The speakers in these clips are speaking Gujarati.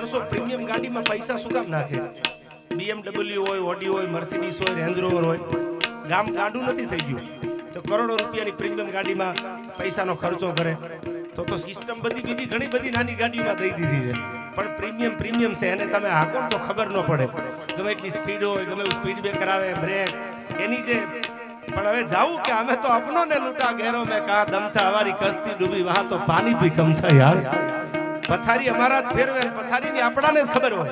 માણસો પ્રીમિયમ ગાડીમાં પૈસા શું કામ નાખે? બીએમડબલ્યુ હોય ઓડી હોય મર્સિડીસ હોય રેન્જ રોવર હોય. ગામ ગાડું નથી થઈ ગયું. તો કરોડો રૂપિયાની પ્રીમિયમ ગાડીમાં પૈસાનો ખર્ચો કરે. તો તો સિસ્ટમ બધી બીજી ઘણી બધી નાની ગાડીમાં દઈ દીધી છે. પણ પ્રીમિયમ પ્રીમિયમ છે. એને તમે હાકો તો ખબર ન પડે. ગમે એટલી સ્પીડ હોય, ગમે એવું સ્પીડ બ્રેકર આવે બ્રેક એની જે પણ હવે જાવું કે અમે તો અપનો ને લૂટા ઘેરો. મેં કા દમ થા અમારી કસ્તી ડૂબી. વહા તો પાણી ભી કમ થા યાર. પથારી અમારા જ ફેરવે ને પથારીની આપણાને જ ખબર હોય.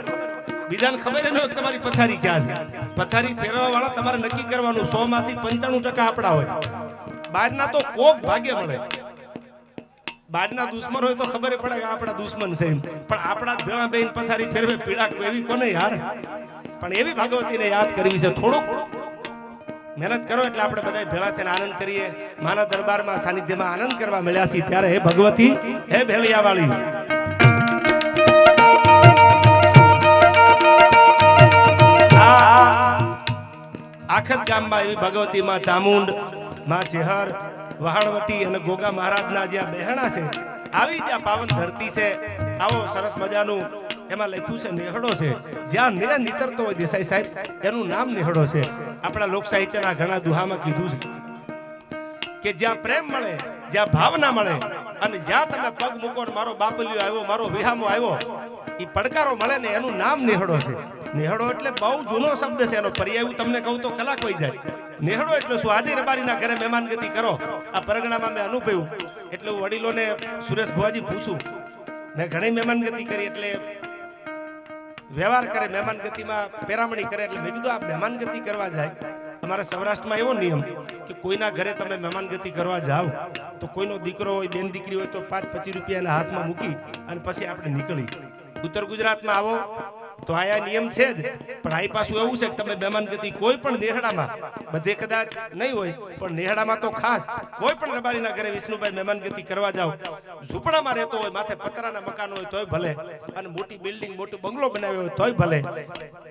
બીજાને ખબર ન હોય તમારી પથારી ક્યાં છે. પથારી ફેરવા વાળા તમારે નક્કી કરવાનું, સો માંથી પંચાણું ટકા આપણા હોય. બહારના તો કોક ભાગ્ય મળે. બહારના દુશ્મન હોય તો ખબર પડે કે આપણા દુશ્મન છે એમ. પણ આપણા ભેળા બેન પથારી ફેરવે પીડા એવી કોને યાર? પણ એવી ભાગવતીને યાદ કરવી છે થોડુંક. મહેનત કરો એટલે આપણે બધા ભેળા થઈને આનંદ કરીએ. માના દરબારમાં સાનિધ્યમાં આનંદ કરવા મળ્યા છીએ ત્યારે, હે ભગવતી, હે ભેળિયા વાળી આખ જ ગામમાં એવી ભગવતી માં ચામુંડ, માં ચેહર, વહાણવટી અને ગોગા મહારાજના જ્યાં બહેણા છે, આવી જ્યાં પાવન ધરતી છે. આવો સરસ મજાનું એમાં લખ્યું છે, નેહડો છે. જ્યાં ને નીતરતો હોય દેસાઈ સાહેબ, એનું નામ નેહડો છે. આપણા લોક સાહિત્યના ઘણા દુહામાં કીધું છે કે જ્યાં પ્રેમ મળે, જ્યાં ભાવના મળે અને જ્યાં તમે પગ મૂકો મારો બાપલિયો આવ્યો, મારો વિહામો આવ્યો એ પડકારો મળે ને એનું નામ નેહડો છે. નેહડો એટલે બહુ જૂનો શબ્દ છે એનો પર્યાય, હું તમને કહું તો કલાક વહી જાય. નેહડો એટલે શું? આજે રબારીના ઘરે મહેમાનગતિ કરો. આ પરગણામાં મેં અનુભવ્યું. એટલે હું વડીલોને સુરેશ ભુવાજી પૂછું. મેં ઘણી મહેમાનગતિ કરી એટલે વ્યવહાર કરે, મહેમાનગતિમાં પેરામણી કરે એટલે મેં કીધું, આ મહેમાનગતિ કરવા જાય. અમારા સૌરાષ્ટ્રમાં એવો નિયમ કે કોઈના ઘરે તમે મહેમાનગતિ કરવા જાઓ, તો કોઈનો દીકરો હોય, બેન દીકરી હોય, તો પાંચ પચીસ રૂપિયા એના હાથમાં મૂકી અને પછી આપણે નીકળી. ઉત્તર ગુજરાતમાં આવો. તો આયા નિયમ છે જ. પણ આઈ પાછું એવું છે કે તમે મહેમાનગતિ કોઈ પણ નેહડામાં, બધે કદાચ નહીં હોય, પણ નેહડામાં તો ખાસ, કોઈ પણ રબારીના ઘરે વિષ્ણુભાઈ મહેમાનગતિ કરવા જાઓ, ઝૂંપડામાં રહેતો હોય, માથે પતરાના મકાન હોય, તોય ભલે, અને મોટી બિલ્ડિંગ, મોટો બંગલો બનાવ્યો હોય, તોય ભલે.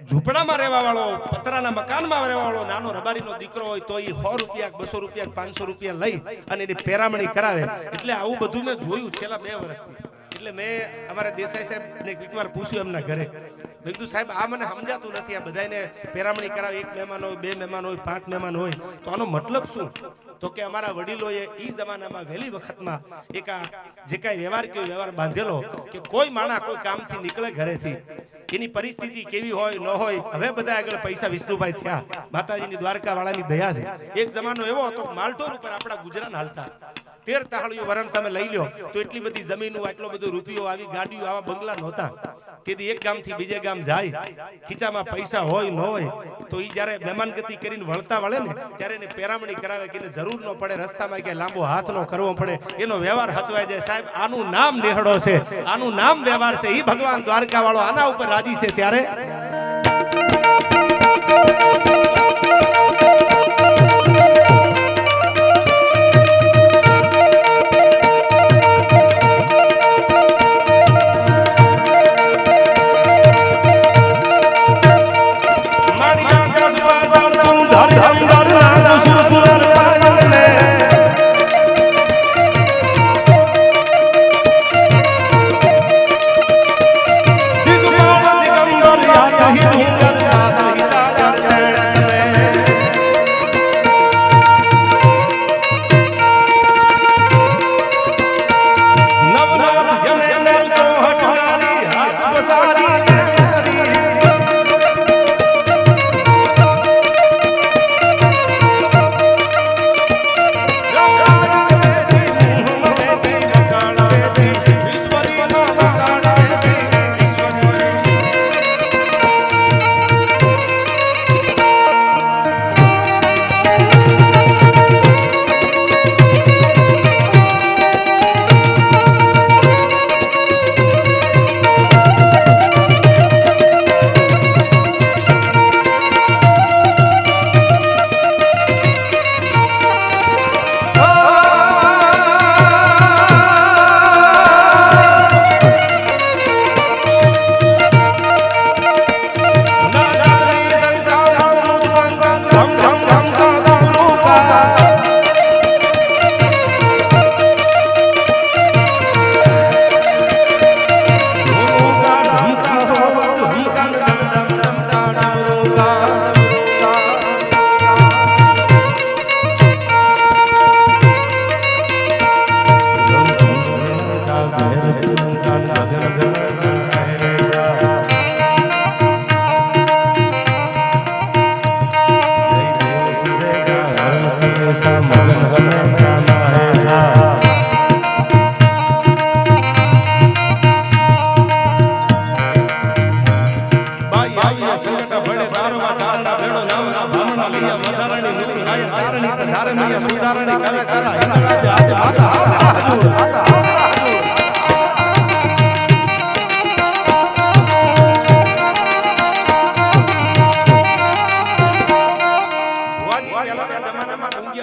ઝૂંપડામાં રહેવા વાળો પતરાના મકાનમાં રહેવા વાળો નાનો રબારીનો દીકરો હોય, તો એ સો રૂપિયા, બસો રૂપિયા, પાંચસો રૂપિયા લઈ અને એની પેરામણી કરાવે. એટલે આવું બધું મેં જોયું છેલ્લા બે વર્ષથી. એટલે મેં અમારા દેસાઈ સાહેબ ને એકવાર પૂછ્યું એમના ઘરે. મેં સાહેબ, આ મને સમજાતું નથી. આ બધાને પેરામણી કરાવે. એક મહેમાન હોય, બે મહેમાન હોય, પાંચ મહેમાન હોય. તો આનો મતલબ શું? તો કે અમારા વડીલોએ એ જમાનામાં વહેલી વખતમાં એક આ જે કાંઈ વ્યવહાર કે વ્યવહાર બાંધેલો, કે કોઈ માણા કોઈ કામથી નીકળે ઘરેથી, એની પરિસ્થિતિ કેવી હોય, ન હોય, હવે બધા આગળ પૈસા વિષ્ણુભાઈ થયા. માતાજીની દ્વારકા વાળાની દયા છે. એક જમાનો એવો હતો માલટોર ઉપર આપણા ગુજરાત હાલતા. તેર તાહળીઓ વરણ તમે લઈ લો તો એટલી બધી જમીનો આટલો બધો રૂપિયો આવી, ગાડીઓ, આવા બંગલા નહોતા. તેથી એક ગામથી બીજે ગામ જાય, ખીચામાં પૈસા હોય, ન હોય, તો એ જ્યારે મહેમાનગતિ કરીને વળતા વળે ને, ત્યારે એને પેરામણી કરાવે કે જરૂર ન પડે, રસ્તામાં કે લાંબો હાથ નો કરવો પડે, એનો વ્યવહાર હચવાય જાય. સાહેબ, આનું નામ નેહડો છે, આનું નામ વ્યવહાર છે. એ ભગવાન દ્વારકા વાળો આના ઉપર રાજી છે ત્યારે.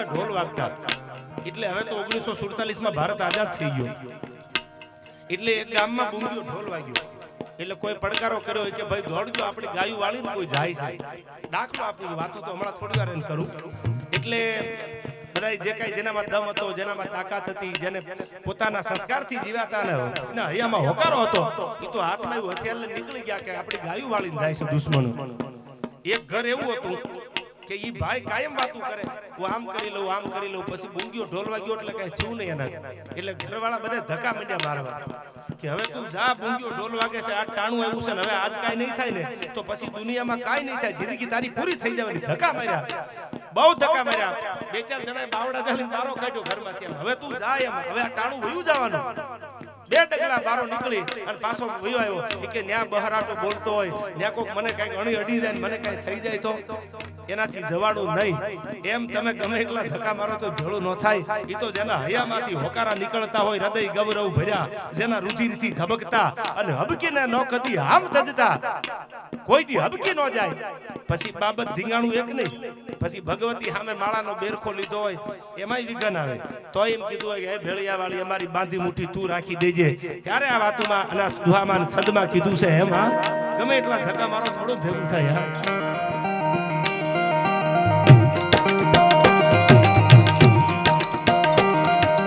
ઊંઘિયા ઢોલ વાગતા. એટલે હવે તો ઓગણીસો સુડતાલીસમાં ભારત આઝાદ થઈ ગયો. એટલે એક ગામમાં બુંગિયો ઢોલ વાગ્યો. એટલે કોઈ પડકારો કર્યો કે ભાઈ દોડજો, આપણી ગાયું વાળીને કોઈ જાય છે. દાખલો આપું વાતો તો હમણાં થોડી વાર એને કરું. એટલે બધા જે કઈ જેનામાં દમ હતો, જેનામાં તાકાત હતી, જેને પોતાના સંસ્કારથી જીવાતા ને હૈયામાં હોકારો હતો એ તો હાથમાં એવું હથિયાર નીકળી ગયા કે આપણી ગાયું વાળીને જાય છે દુશ્મનો. એક ઘર એવું હતું કે ઈ ભાઈ કાયમ વાતું કરે. હું આમ કરી લઉં, આમ કરી લઉં, પછી બુંગીઓ ઢોલ વાગ્યો એટલે કઈ થયું નહીં એના એટલે ઘરવાળા બધા ધક્કા માંડ્યા મારવા. કે હવે તું જા બુંગીઓ ઢોલ વાગે છે, આ ટાણું આવ્યું છે ને હવે આજ કાઈ નહીં થાય ને, તો પછી દુનિયામાં કાઈ નહીં થાય, જિંદગી તારી પૂરી થઈ જવાની. ધક્કા માર્યા. બહુ ધક્કા માર્યા. બે ચાર જણા બાવડા ચાલીને બારો કાઢ્યો ઘરમાંથી હવે તું જા એમ. હવે આ ટાણું વયું જવાનું. બે ડગલા બારો નીકળી અને પાછો વયો આવ્યો. કે ન્યા બહારાટો બોલતો હોય. ન્યા કોક મને કંઈક અણી અડી જાય મને કઈ થઈ જાય તો. એનાથી જવાનું નહીં. એમ તમે ગમે એટલા ધક્કા મારો તો ભેળું ન થાય. એ તો જેના હૈયામાંથી હોકારા નીકળતા હોય, હૃદય ગૌરવ ભર્યા, જેના રુધિરથી ધબકતા અને હબકીને ન કદી આમ તજતા કોઈ દી હબકી ન જાય. પછી બાબત ધીંગાણું એક નહીં. પછી ભગવતી સામે માળાનો બેરખો લીધો હોય, એમાંય વિઘન આવે. તો એમ કીધું હોય કે ભેળિયા વાળી અમારી બાંધી મુઠ્ઠી તું રાખી દેજે. ત્યારે આ વાતોમાં અને દુહામાં અને કીધું છે, એમાં ગમે એટલા ધક્કા મારો થોડું ભેગું થાય યાર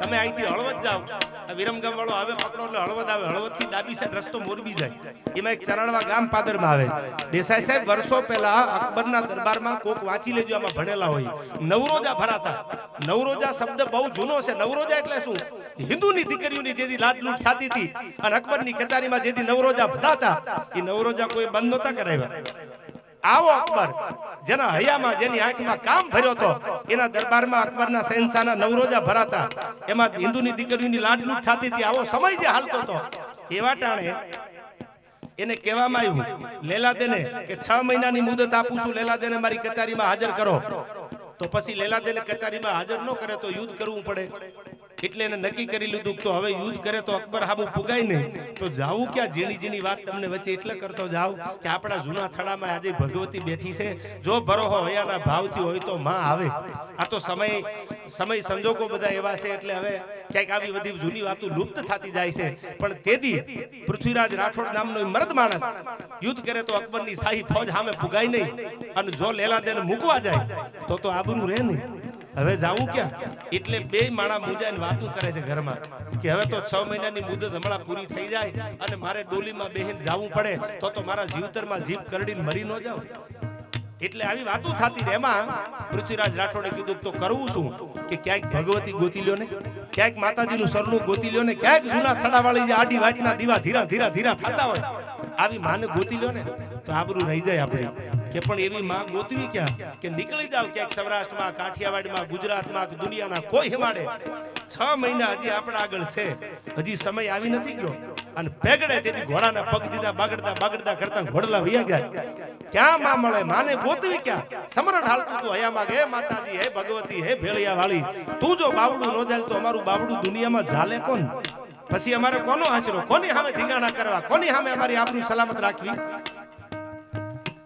તમે અહીંથી હળવદ જાઓ. વિરમગામ વાળો આવે પકડો એટલે હળવદ આવે. હળવદથી ડાબી સાઈડ રસ્તો મોરબી જાય. એમાં એક ચરાડવા ગામ પાદરમાં આવે દેસાઈ સાહેબ, વર્ષો પહેલા અકબરના દરબારમાં કોક વાંચી લેજો, આમાં ભણેલા હોય. નવરોજા ભરાતા. નવરોજા શબ્દ બહુ જૂનો છે. નવરોજા એટલે શું? હિન્દુની દીકરીઓની જેથી લાત લૂંટ થતી હતી અને અકબરની કચેરીમાં જેથી નવરોજા ભરાતા, એ નવરોજા કોઈ બંધ નહોતા કરાવ્યા. આવો અકબર. જેના હૈયામાં જેની આંખમાં કામ ભર્યો હતો, એના દરબારમાં અકબરના શહેનશાહના નવરોજા ભરાતા. એમાં હિન્દુની દીકરીઓની લાડલૂટ થતી હતી, આવો સમય જે હાલતો હતો. એવા ટાણે એને કહેવામાં આવ્યું, લેલાદેને કે છ મહિનાની મુદત આપું છું, લેલાદેને મારી કચેરીમાં હાજર કરો. તો પછી લેલાદેને કચેરીમાં હાજર ન કરે તો યુદ્ધ કરવું પડે. એટલે એને નક્કી કરી લીધું તો હવે યુદ્ધ કરે તો અકબર હાબુ પુગાય નહીં. તો જાવું ક્યાં? ઝીણી ઝીણી વાત તમને વચ્ચે એટલે કરતો જાવ કે આપણા જૂના થડામાં આજે ભગવતી બેઠી છે. જો ભરોહો હયાના ભાવથી હોય તો માં આવે. આ તો સમય સમય સંજોગો બધા એવા છે એટલે હવે ક્યાંક આવી બધી જૂની વાતો લુપ્ત થતી જાય છે. પણ તેદી પૃથ્વીરાજ રાઠોડ નામનો મર્દ માણસ યુદ્ધ કરે તો અકબરની શાહી ફોજ સામે પુગાય નહીં. અને જો લેલા દેને મૂકવા જાય, તો તો આબરૂ રહે નહીં. હવે જાવું ક્યાં? એટલે બે માણા મૂજાઈને વાતું કરે છે ઘરમાં. કે હવે તો છ મહિનાની મુદત હમણાં પૂરી થઈ જાય અને મારે ડોલીમાં બેહીને જાવું પડે, તો તો મારા જીવતરમાં જીભ કરડીને મરી ન જાવ એટલે આવી વાતો થતી રહે. એમાં પૃથ્વીરાજ રાઠોડે કીધું તો કરવું શું? કે ક્યાંક ભગવતી ગોતી લ્યો ને, ક્યાંક માતાજીનું સરનું ગોતી લ્યો ને, ક્યાંક જૂના થડાવાળી જે આડી વાટના દીવા ધીરા ધીરા ધીરા થતા હોય. આવી માને ગોતી લ્યો ને, તો આબરૂ રહી જાય આપણી. કે પણ એવી માં ગોતવી ક્યાં? કે નીકળી જાવ ક્યાંક સૌરાષ્ટ્રમાં, કાઠિયાવાડમાં, ગુજરાતમાં દુનિયાના કોઈ હિમાડે છ મહિના હજી આપણા આગળ છે. હજી સમય આવી નથી ગયો. અને પેગડે તેથી ઘોડાના પગ દીધા, બાગડતા બાગડતા કરતા ઘોડલા વયા ગયા. ક્યાં માં મળે? માને ગોતવી ક્યાં? સમરણ હાલતું તું હયામાં હે માતાજી, હે ભગવતી, હે ભેળિયા વાળી તું જો બાવડું નો જાય તો અમારું બાવડું દુનિયામાં ઝાલે કોણ? પછી અમારે કોનો આશરો? કોની સામે ધીંગાણા કરવા? કોની સામે અમારી આપણું સલામત રાખવી?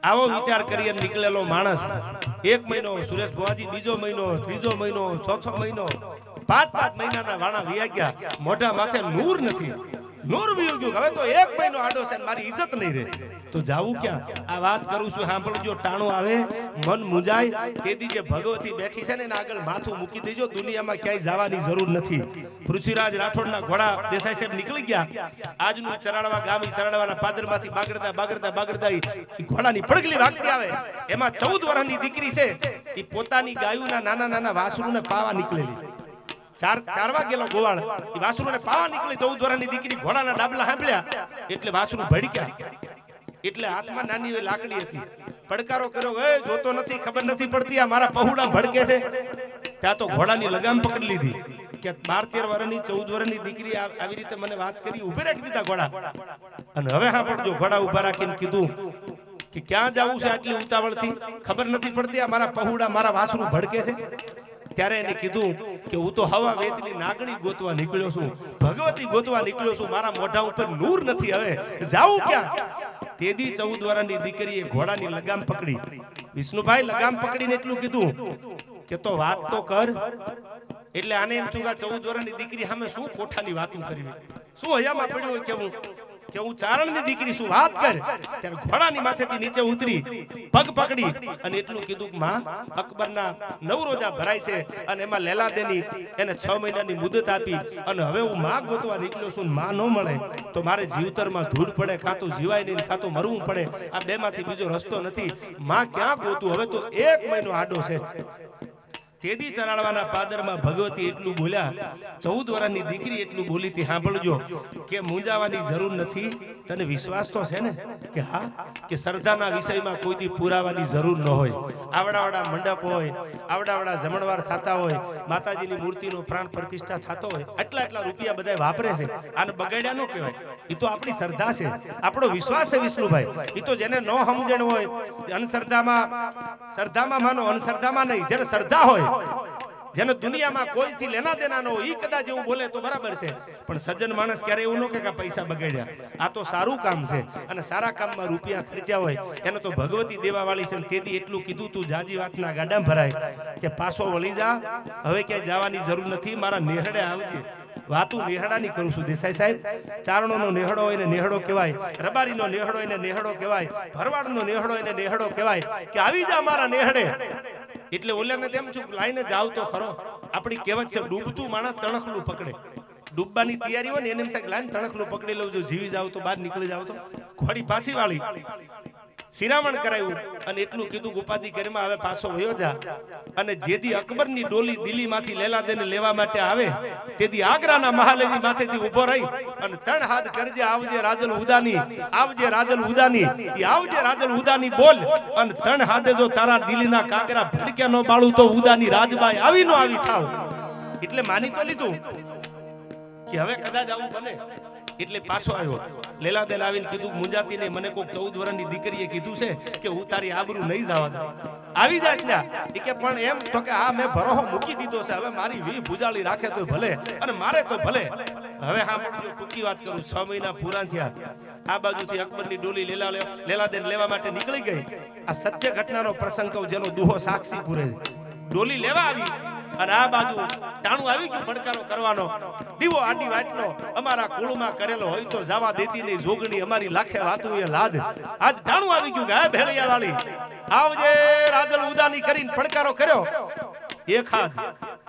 આવો વિચાર કરીને નીકળેલો માણસ. એક મહિનો સુરેશ ભુવાજી, બીજો મહિનો, ત્રીજો મહિનો, ચોથો મહિનો, પાંચ પાંચ મહિનાના વાણા વિયા ગયા. મોઢા માથે નૂર નથી. નૂર વયું ગયું હવે તો એક મહિનો આડો છે મારી ઇજ્જત નહીં રહે. તો જાવું ક્યાં? આ વાત કરું છું, સાંભળજો, ટાણો આવે, મન મુંજાય. તેથી જે ભગવતી બેઠી છે ને એના આગળ માથું મૂકી દેજો, દુનિયામાં ક્યાંય જવાની જરૂર નથી. પૃથ્વીરાજ રાઠોડના ઘોડા દેસાઈ સાહેબ નીકળી ગયા. આજનું ચરાડવા ગામ ચરાડવાના પાદરમાંથી બાગડતા બાગડતા બાગડતા ઘોડાની પડગલી વાગતી આવે. એમાં ચૌદ વર્ષની દીકરી છે. એ પોતાની ગાયુના નાના નાના વાસરુને પાવા નીકળેલી. ચાર ચારવા ગયેલો ગોવાળ. એ વાસરુને પાવા નીકળી ચૌદ વર્ષની દીકરી ઘોડાના ડાબલા હાંપલ્યા એટલે વાસરુ ભડક્યા. એટલે હાથમાં નાની એવી લાકડી હતી. પડકારો કર્યો, એ, જોતો નથી, ખબર નથી પડતી, આ મારા પહુડા ભડકે છે. ત્યાં તો ઘોડાની લગામ પકડી લીધી. કે બાર, તેર વર્ષની ચૌદ વર્ષની દીકરી આવી રીતે મને વાત કરી ઊભી રાખી દીધા ઘોડા. અને હવે હા પડજો ઘોડા ઊભા રાખીને કીધું કે ક્યાં જવું છે આટલી ઉતાવળથી? ખબર નથી પડતી, આ મારા પહુડા, મારા વાસરું ભડકે છે? ત્યારે એને કીધું કે હું તો હવા વેતની નાગણી ગોતવા નીકળ્યો છું, ભગવતી ગોતવા નીકળ્યો છું, મારા મોઢા ઉપર નૂર નથી હવે, જાઉં ક્યાં? તેદી ચૌદ વર્ષની દીકરીએ ઘોડાની લગામ પકડી. વિષ્ણુભાઈ લગામ પકડીને એટલું કીધું કે તો વાત તો કર, એટલે આને એમ થયું કે ચૌદ વર્ષની દીકરી સામે શું કોઠાની વાતું કરવી? શું હયામાં પડ્યું હોય કે હું? કે હું ચારણની દીકરી છું વાત કર? ત્યારે ઘોડાની માથેથી નીચે ઉતરી, પગ પકડી અને એટલું કીધું માં, અકબરના નવરોજા ભરાય છે અને એમાં લેલાદેની એને છ મહિનાની મુદત આપી અને હવે હું માં ગોતવા નીકળ્યો છું માં ન મળે, તો મારે જીવતરમાં ધૂળ પડે, કાં તો જીવાય નહીં કાં તો મરવું પડે. આ બેમાંથી બીજો રસ્તો નથી. માં ક્યાં ગોતું? હવે તો એક મહિનો આડો છે. તેદી ચરાડવાના પાદરમાં ભગવતી એટલું બોલ્યા, ચૌદ વર્ષની દીકરી એટલું બોલી હતી સાંભળજો, કે મૂંઝાવાની જરૂર નથી. તને વિશ્વાસ તો છે ને કે હા, કે શ્રદ્ધાના વિષયમાં કોઈ દી પુરાવાની જરૂર ન હોય. આવડાવડા મંડપ હોય, આવડાવડા જમણવાર થતા હોય, માતાજીની મૂર્તિનો પ્રાણ પ્રતિષ્ઠા થતો હોય, આટલા આટલા રૂપિયા બધા વાપરે છે. આને બગાડ્યા ન કહેવાય. એ તો આપણી શ્રદ્ધા છે. આપણો વિશ્વાસ છે વિષ્ણુભાઈ. એ તો જેને ન સમજણ હોય અંધશ્રદ્ધામાં શ્રદ્ધામાં માનો અંધશ્રદ્ધામાં નહીં. જ્યારે શ્રદ્ધા હોય જેને દુનિયામાં કોઈથી લેના દેના ન હોય, ઈ કદાચ એવું બોલે તો બરાબર છે. પણ સજ્જન માણસ ક્યારે એવું ન કે પૈસા બગાડ્યા. આ તો સારું કામ છે. અને સારા કામમાં રૂપિયા ખર્ચ્યા હોય, એને તો ભગવતી દેવાવાળી છે તેથી એટલું કીધું તું જાજી વાતના ગાડા ભરાય કે પાછો વળી જા. હવે ક્યાંય જવાની જરૂર નથી. મારા નેહડે આવજે. વાતું નેહડાની કરું છું, દેસાઈ સાહેબ. ચારણોનો નેહડો હોય ને નેહડો કહેવાય. રબારીનો નેહડો હોય ને નેહડો કહેવાય. ભરવાડનો નેહડો હોય ને નેહડો કહેવાય. કે આવી જા મારા નેહડે. એટલે ઓલાને તેમ છું લાઈને જાવ તો ખરો. આપણી કહેવત છે, ડૂબતું માણસ તણખલું પકડે. ડૂબવાની તૈયારી હોય ને એને એમ થાય લાઈન તણખલું પકડી લઉં જો જીવી જાવ તો બહાર નીકળી જાવ તો. ઘોડી પાછી વાળી. શિરામણ કરાયું અને એટલું કીધું ઉપાધિ કરીમાં હવે પાછો વયો જા. અને જેદી અકબરની ડોલી દિલ્હીમાંથી લેલાદેને લેવા માટે આવે તેથી આગ્રાના મહાલેની માથેથી ઊભો રહી અને ત્રણ હાથ કરજે, આવજે રાજલ ઉદાની, આવજે રાજલ ઉદાની એ આવજે રાજલ ઉદાની બોલ. અને ત્રણ હાથે જો તારા દિલ્હીના કાગરા ભડક્યા નો બાળું તો ઉદાની રાજબાઈ આવી નો આવી થાવ. એટલે માની તો લીધું કે હવે કદાચ આવું બને. એટલે પાછો આવ્યો. લેલાદેન આવીને કીધું, મુંજાતીને મને કોઈ ચૌદ વર્ષની દીકરીએ કીધું છે કે હું તારી આબરૂ નહીં જવા દઉં. આવી જાય ને કે, પણ એમ તો કે આ મેં ભરોહો મૂકી દીધો છે. હવે મારી વી ભૂજાળી રાખે તો ભલે. અને મારે તો ભલે. હવે હા ટૂંકી વાત કરું, છ મહિના પૂરા થયા. આ બાજુથી અકબરની ડોલી લેલા લેલાદેન લેવા માટે નીકળી ગઈ. આ સત્ય ઘટનાનો પ્રસંગ કહું, જેનો દુહો સાક્ષી પૂરે ડોલી લેવા આવી. અને આ બાજુ ટાણું આવી ગયું પડકારો કરવાનો. દીવો આડી વાટનો અમારા કુળમાં કરેલો હોય તો જવા દેતી નહીં જોગણી અમારી લાખે વાતું એ લાજ. આજ ટાણું આવી ગયું કે આ ભેળિયા વાળી આવજે રાજલ ઉદાની કરીને પડકારો કર્યો. એક હાથ,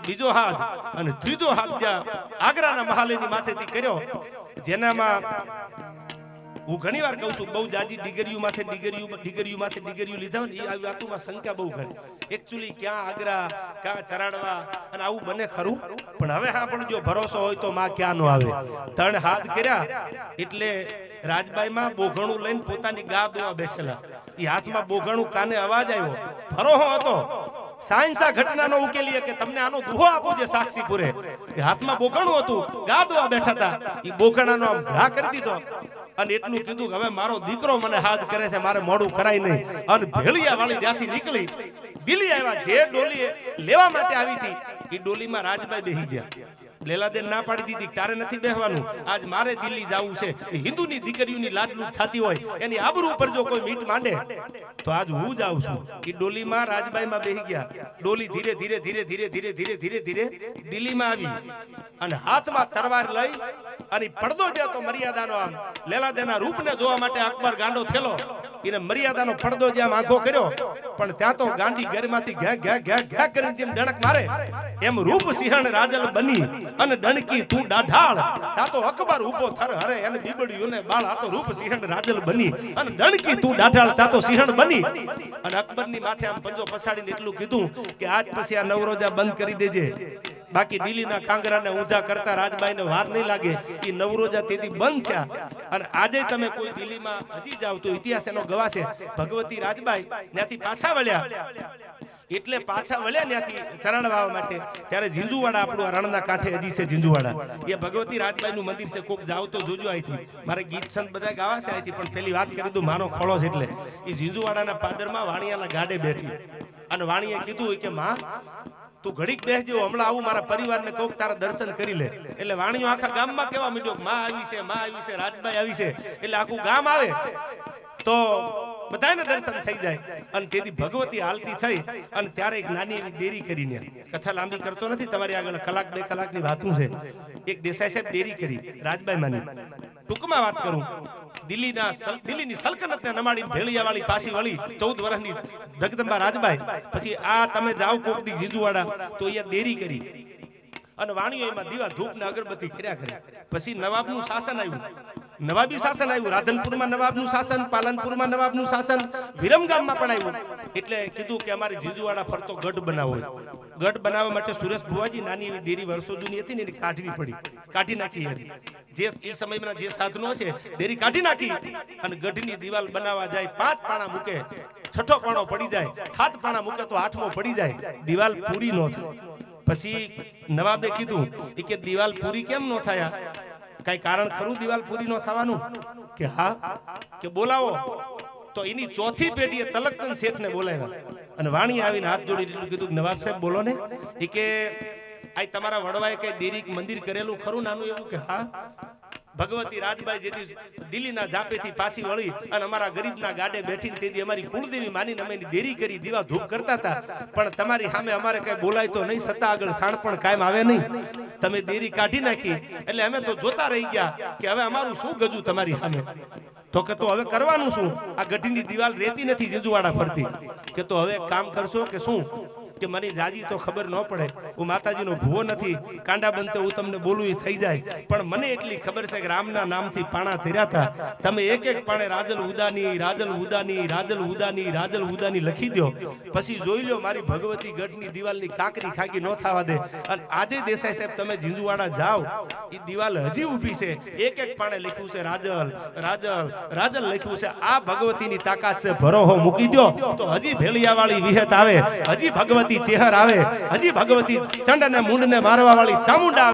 બીજો હાથ અને ત્રીજો હાથ જ્યાં આગ્રાના મહાલેની માથેથી કર્યો. જેનામાં હું ઘણી વાર કહું છું, બહુ જાજી ડિગરીઓ માથે ડિગરીઓ ડિગરીઓ માથે ડિગરીઓ લીધા ને એ આવી વાતોમાં શંકા બહુ ખરી એકચ્યુઅલી ક્યાં આગ્રા, ક્યાં ચરાડવા, અને આવું બને ખરું. પણ હવે હા, પણ જો ભરોસો હોય તો માં ક્યાં નો આવે? ત્રણ હાથ કર્યા, એટલે રાજબાઈમાં બોઘણું લઈને પોતાની ગા દોવા બેઠેલા. એ હાથમાં બોઘણું કાને અવાજ આવ્યો? ફરોહો હતો. સાયન્સા ઘટનાનો ઉકેલીએ કે તમને આનો દુહો આપો જે સાક્ષી પૂરે હાથમાં બોકણું હતું, ગા દોવા બેઠા હતા. એ બોઘણાનો આમ ઘા કરી દીધો. અને એટલું કીધું કે હવે મારો દીકરો મને હાથ કરે છે, મારે મોડું કરાય નહીં. અને ભેળિયા વાળી ત્યાંથી નીકળી. દિલ્હી આવ્યા, જે ડોલી લેવા માટે આવી હતી, એ ડોલીમાં રાજભાઈ બેહી ગયા. લેલાદેન ના પાડી દીધી, તારે નથી બેહવાનું. આજ મારે દિલ્હી જવું છે. હિન્દુની દીકરીઓની લાડલૂટ થતી હોય, એની આબરૂ ઉપર જો કોઈ મીટ માંડે, તો આજ હું જાઉં છું. એ ડોલીમાં રાજબાઈમાં બેહી ગયા. ડોલી ધીરે ધીરે ધીરે ધીરે ધીરે ધીરે ધીરે ધીરે દિલ્હીમાં આવી. અને હાથમાં તરવાર લઈ, અને પડદો જે હતો મર્યાદાનો આમ, લેલાદેના રૂપને જોવા માટે અકબર ગાંડો થેલો. એને મર્યાદાનો પડદો જ્યાં આંખો કર્યો, પણ ત્યાં તો ગાંડી ઘરમાંથી ઘે ઘે ઘે ઘે કરીને જેમ ડણક મારે, એમ રૂપ સિંહણ રાજલ બની. અને ડણકી તું ડાઢાળ તા અકબર ઊભો થર હરે અને બીબડ્યું ને બાળ, આ રૂપ સિંહણ રાજલ બની. અને ડણકી તું ડાઢાળ તા સિંહણ બની. અને અકબરની માથે આમ પંજો પસાડીને એટલું કીધું કે આજ પછી આ નવરોજા બંધ કરી દેજે. બાકી દિલ્હીના કાંગરાને ઊંધા કરતા રાજબાઈને વાર નહીં લાગે. એ નવરોજા તેથી બંધ થયા. અને આજે તમે કોઈ દિલ્હીમાં હજી જાવ તો ઇતિહાસ એનો ગવાશે. ભગવતી રાજબાઈ ત્યાંથી પાછા વળ્યા. એટલે પાછા વળ્યા ત્યાંથી ચરણ વાવવા માટે. ત્યારે ઝીંઝુવાડા આપણું રણના કાંઠે હજી છે ઝીંઝુવાડા. એ ભગવતી રાજબાઈનું મંદિર છે, કોક જાવ તો જોજો અહીંથી. મારે ગીત સંત બધા ગાવા છે અહીંથી, પણ પેલી વાત કરી દઉં, માનો ખોળો છે એટલે. એ ઝીંઝુવાડાના પાદરમાં વાણિયાના ગાડે બેઠી. અને વાણીએ કીધું કે, માં, તું ઘડીક બેસજો, હમણાં આવું મારા પરિવારને કહું તારા દર્શન કરી લે. એટલે વાણીઓ આખા ગામમાં કેવા મીડ્યો માં આવી છે, માં આવી છે રાજભાઈ આવી છે. એટલે આખું ગામ આવે. તો બધાને દર્શન થઈ જાય. અને તેથી ભગવતી હાલતી થઈ અને ત્યારે એક નાની એવી દેરી કરીને, કથા લાંબી કરતો નથી, તમારી આગળ કલાક, બે કલાકની વાતું છે. એક દેસાઈ સાહેબ દેરી કરી, રાજભાઈ માની, ટૂંકમાં વાત કરું, દિલ્હીના દિલ્હીની સલ્તનતને નમાડી ભેળિયા વાળી પાછી વળી ચૌદ વર્ષની જગદંબા રાજભાઈ, પછી આ તમે જાઓ કોક દી જીજુવાડા. તો અહીંયા દેરી કરી. અને વાણીઓ એમાં દીવા ધૂપ ને અગરબત્તી કર્યા કરે. પછી નવાબનું શાસન આવ્યું. નવાબી શાસન આવ્યું, રાધનપુરમાં નવાબનું શાસન, પાલનપુરમાં નવાબનું શાસન, વિરમગામમાં પણ આવ્યું. એટલે કીધું કે અમારે જીજુવાડા ફરતો ગઢ બનાવવો ગઢ બનાવવા માટે સુરેશ ભુવાજી નાની એવી દેરી વર્ષો જૂની હતી ને એને કાઢવી પડી. કાઢી નાખી હતી. જે એ સમયમાં જે સાધનો છે, દેરી કાઢી નાખી. અને ગઢની દિવાલ બનાવવા જાય, પાંચ પાણા મૂકે, છઠ્ઠો પાણો પડી જાય, સાત પાણા મૂકે તો આઠમો પડી જાય. દિવાલ પૂરી ન થાય. પછી નવાબે કીધું કે દિવાલ પૂરી કેમ ન થયા? કઈ કારણ ખરું દિવાલ પૂરી ન થવાનું? કે હા? કે બોલાવો? તો એની ચોથી પેઢીએ તલકચંદ શેઠને બોલાવ્યા. અને વાણી આવીને હાથ જોડી એટલું કીધું નવાબ સાહેબ, બોલો ને. એ કે આ તમારા વડવાએ કઈ દેરી મંદિર કરેલું? ખરું નાનું એવું કે, હા. ભગવતી રાજબાઈ જેથી દિલ્હીના જાપેથી પાછી વળી અને અમારા ગરીબના ગાડે બેઠીને તેથી અમારી કુળદેવી માનીને અમે દેરી કરી દીવા ધૂપ કરતા હતા. પણ તમારી સામે અમારે કઈ બોલાય તો નહીં, સત્તા આગળ સાણ પણ કાયમ આવે નહીં. તમે દેરી કાઢી નાખી. એટલે અમે તો જોતા રહી ગયા કે હવે અમારું શું ગજું તમારી સામે? તો કે તો હવે કરવાનું શું? આ ગઢીની દિવાલ રેતી નથી, જેજુવાડા ફરતી. કે તો હવે કામ કરશો કે શું? કે મને જાજી તો ખબર ન પડે, હું માતાજીનો ભૂવો નથી, કાંડા બનતે હું તમને બોલું એ થઈ જાય. પણ મને એટલી ખબર છે કે રામના નામથી પાણા ધર્યા હતા. તમે એક એક પાણે રાજલ ઉદાની રાજલ ઉદાની રાજલ ઉદાની રાજલ ઉદાની લખી દો પછી જોઈ લો મારી ભગવતી ગઢની દિવાલની કાંકરી ખાકી ન થવા દે. અને આજે દેસાઈ સાહેબ તમે ઝીંઝુવાડા જાઓ એ દિવાલ હજી ઊભી છે. એક એક પાણે લખ્યું છે રાજલ રાજલ રાજલ લખ્યું છે, આ ભગવતીની તાકાત છે, ભરોહો મૂકી દો તો હજી ભેળિયાવાળી વિહત આવે. હજી ભગવતી ચેહર આવે હજી ભગવતી ચંડ ને મૂંડ ને મારવા વાળી ચામુંડા.